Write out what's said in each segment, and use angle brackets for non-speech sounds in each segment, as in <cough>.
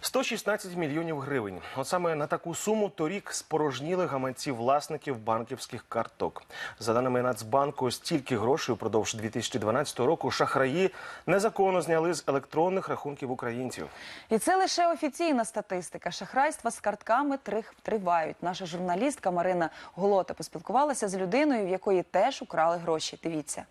116 мільйонів гривень. От саме на таку суму торік спорожніли гаманці власників банківських карток. За даними Нацбанку, стільки грошей упродовж 2012 року шахраї незаконно зняли з електронних рахунків українців. І це лише офіційна статистика. Шахрайства з картками тривають. Наша журналістка Марина Голота поспілкувалася з людиною, в якої теж украли гроші. Дивіться.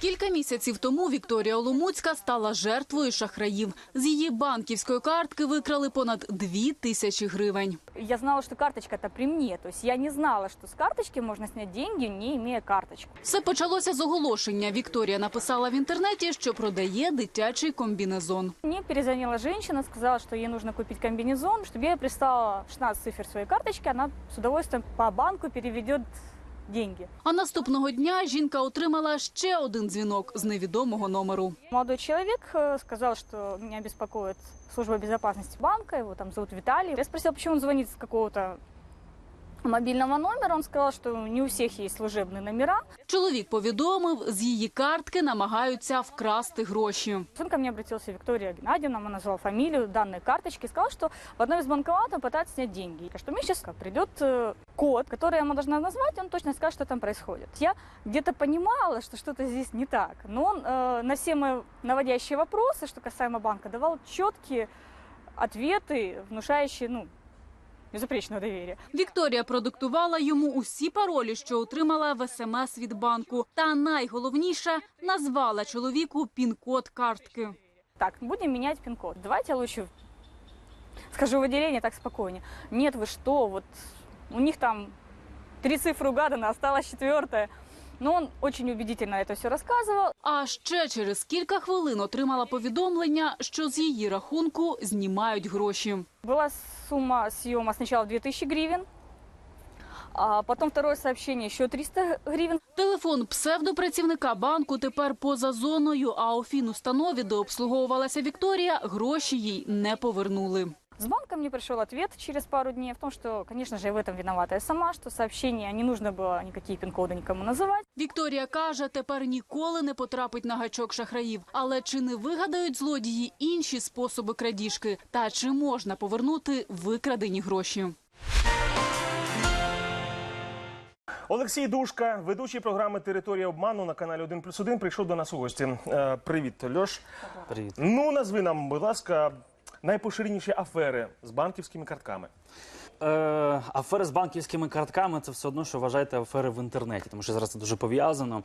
Кілька місяців тому Вікторія Оломуцька стала жертвою шахраїв. З її банківської картки викрали понад дві тисячі гривень. Я знала, что карточка-то при мне. То есть я не знала, что с карточки можно снять деньги, не имея карточку. Все почалося з оголошення. Вікторія написала в інтернеті, що продає дитячий комбінезон. Мне перезвонила женщина, сказала, что ей нужно купить комбинезон, чтобы я прислала 16 цифр своей карточки, она с удовольствием по банку переведет деньги. А наступного дня жінка отримала ще один дзвінок з невідомого номеру. Молодой чоловік сказав, що мене меня беспокоит служба безопасности банка, Його там зовут Віталій. Я спросила, почему він дзвонить з какого-то мобильного номера. Он сказал, что не у всех есть служебные номера. Чоловік повідомив, з її картки намагаються вкрасти гроші. Он ко мне обратился Виктория Геннадьевна, она назвала фамилию, данные карточки, и сказала, что в одном из банкоматов пытается снять деньги. Что мне сейчас придет э, код, который я ему должна назвать, он точно скажет, что там происходит. Я где-то понимала, что что-то здесь не так, но он э, на все мои наводящие вопросы, что касаемо банка, давал четкие ответы, внушающие, ну, безупречного доверия. Вікторія продиктувала йому усі паролі, що отримала в СМС від банку. Та найголовніше назвала чоловіку пін-код картки. Так, будем менять пин-код. Давайте лучше скажу в отделение, так спокойнее. Нет, вы что, вот у них там три цифры угадано, осталось четвертая. Но он очень убедительно это все рассказывал. А ще через кілька хвилин отримала повідомлення, що з її рахунку знімають гроші. Была сумма съема сначала 2000 гривен, а потом второе сообщение еще 300 гривен. Телефон псевдопрацівника банку тепер поза зоною, а у фінустанові, де обслуговувалася Вікторія, гроші їй не повернули. С банка мне пришел ответ через пару дней в том, что, конечно же, я в этом виновата я сама, что сообщение не нужно было никакие пин-коды никому называть. Вікторія каже, тепер ніколи не потрапить на гачок шахраїв. Але чи не вигадають злодії інші способи крадіжки? Та чи можна повернути викрадені гроші? Олексій Душка, ведучий програми Територія обману на каналі 1 плюс 1, прийшов до нас у гості. Е, привіт, Льош. Привіт. Ну, назви нам, будь ласка, найпоширеніші афери з банківськими картками. Е, афери з банківськими картками це все одно, що вважаєте афери в інтернеті, тому що зараз це дуже пов'язано.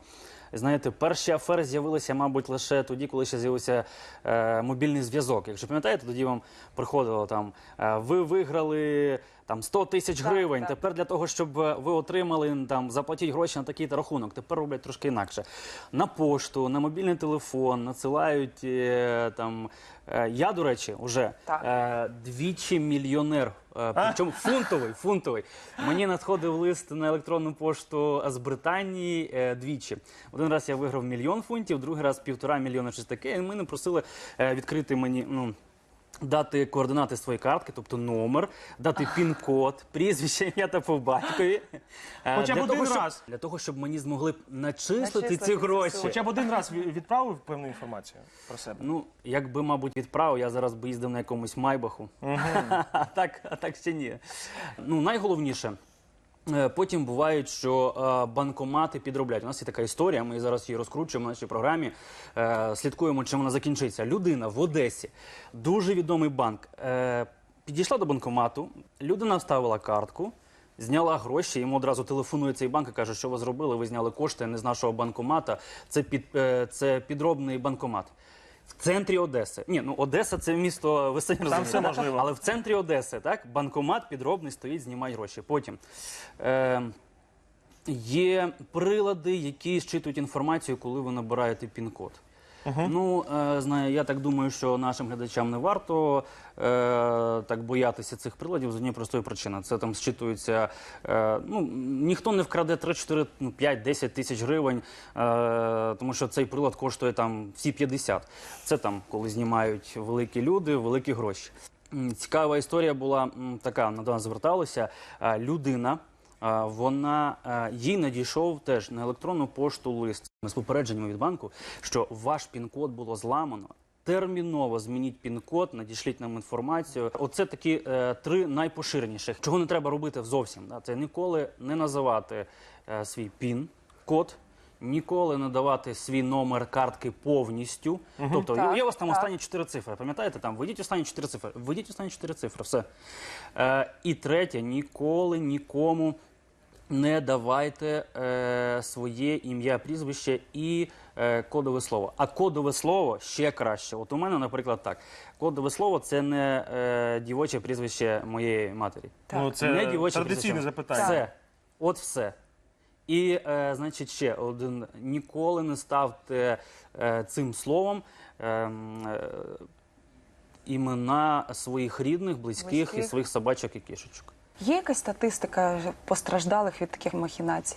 Знаєте, перші афери з'явилися, мабуть, лише тоді, коли ще з'явився е, мобільний зв'язок. Якщо пам'ятаєте, тоді вам приходило там, е, ви виграли там 100 тисяч Так, гривень. так. Тепер для того, щоб е, ви отримали там заплатіть гроші на такий-то рахунок, тепер роблять трошки інакше. На пошту, на мобільний телефон надсилають е, там. е, Я, до речі, вже Так. е, двічі мільйонер. Е, Причому фунтовий, фунтовий. Мені надходив лист на електронну пошту з Британії е, двічі. Один раз я виграв мільйон фунтів, другий раз півтора мільйона щось таке. І мене просили е, відкрити мені. ну, Дати координати своєї картки, тобто номер, дати пін-код, прізвище, ім'я та по батькові. Е, <laughs> Хоча б для один того, щоб- раз. Для того, щоб мені змогли начислити Начислити ці гроші. цю Хоча б один раз ві- відправив певну інформацію про себе. Ну, якби, мабуть, відправив, я зараз би їздив на якомусь майбаху. <laughs> а, так, а так ще ні. Ну, найголовніше. Е, Потім бувають, що е, банкомати підробляють. У нас є така історія, ми зараз її розкручуємо в нашій програмі. Е, слідкуємо, чим вона закінчиться. Людина в Одесі, дуже відомий банк, підійшла до банкомату, людина вставила картку. Зняла гроші, йому одразу телефонує цей банк і каже, що ви зробили, ви зняли кошти не з нашого банкомата, це, під, це підробний банкомат. В центрі Одеси. Ні, ну Одеса це місто, ви самі розумієте. все можливо. Але в центрі Одеси, так, банкомат підробний стоїть, знімає гроші. Потім е, є прилади, які зчитують інформацію, коли ви набираєте пін-код. Ну, е, знаю, я так думаю, що нашим глядачам не варто е, так боятися цих приладів з однієї простої причини. Це там зчитується. Е, ну, ніхто не вкраде 3, 4, ну, 5, 10 тисяч гривень, е, тому що цей прилад коштує там всі 50. Це там, коли знімають великі люди, великі гроші. Цікава історія була така, до нас зверталися. Е, Людина вона їй надійшов теж на електронну пошту лист з попередженнями від банку, що ваш пін-код було зламано. Терміново змініть пін-код, надішліть нам інформацію. Оце такі е, три найпоширеніших. Чого не треба робити зовсім. Да? Це ніколи не називати е, свій пін-код, ніколи не давати свій номер картки повністю. Тобто Так, є у вас там так. останні чотири цифри. Пам'ятаєте, там введіть останні чотири цифри. Введіть останні чотири цифри. Все. Е, і третє, ніколи нікому не давайте е, своє ім'я, прізвище і е, кодове слово. А кодове слово ще краще. От у мене, наприклад, так. Кодове слово це не е, дівоче прізвище моєї матері. Так. Ну, це Не дівоче традиційне прізвище. запитання. Все. От все. І, е, значить, ще один. Ніколи не ставте е, цим словом е, м, е, імена своїх рідних, близьких, Близьких. і своїх собачок і кішечок. Є якась статистика постраждалих від таких махінацій?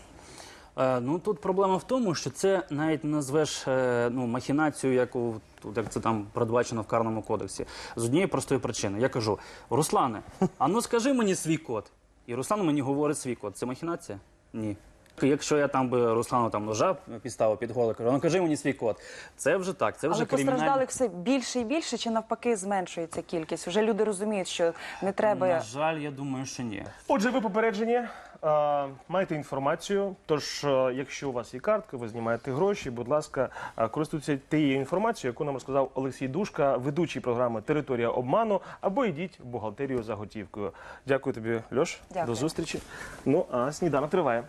Е, ну тут проблема в тому, що це навіть назвеш е, ну, махінацію, яку тут як це там передбачено в карному кодексі. З однієї простої причини. Я кажу: Руслане, а ну скажи мені свій код. І Руслан мені говорить свій код. Це махінація? Ні. Якщо я там би Руслану там ножа підставив під голе, кажу, ну кажи мені свій код. Це вже так, це вже Але кримінальне. постраждалих все більше і більше, чи навпаки зменшується кількість? Вже люди розуміють, що не треба. На жаль, я думаю, що ні. Отже, ви попереджені, е, маєте інформацію. Тож, е, якщо у вас є картка, ви знімаєте гроші, будь ласка, е, користуйтеся тією інформацією, яку нам розказав Олексій Душка, ведучий програми Територія обману, або йдіть в бухгалтерію за готівкою. Дякую тобі, Льош. Дякую. До зустрічі. Ну а сніданок триває.